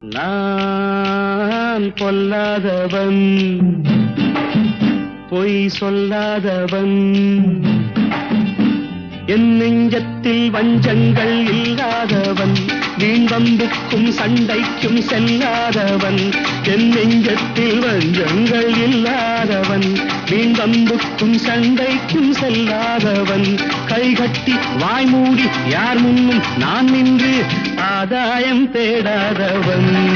நான் பொல்லாதவன் பொய் சொல்லாதவன். என் நெஞ்சத்தில் வஞ்சங்கள் இல்லாதவன் வீண்வம்புக்கும் சண்டைக்கும் செல்லாதவன். என் நெஞ்சத்தில் வஞ்சங்கள் இல்லாதவன் வீண்வம்புக்கும் சண்டைக்கும் செல்லாதவன். கைகட்டி வாய்மூடி யார் முன்னும் நான் நின்று ஆதாயம் தேடாதவன்.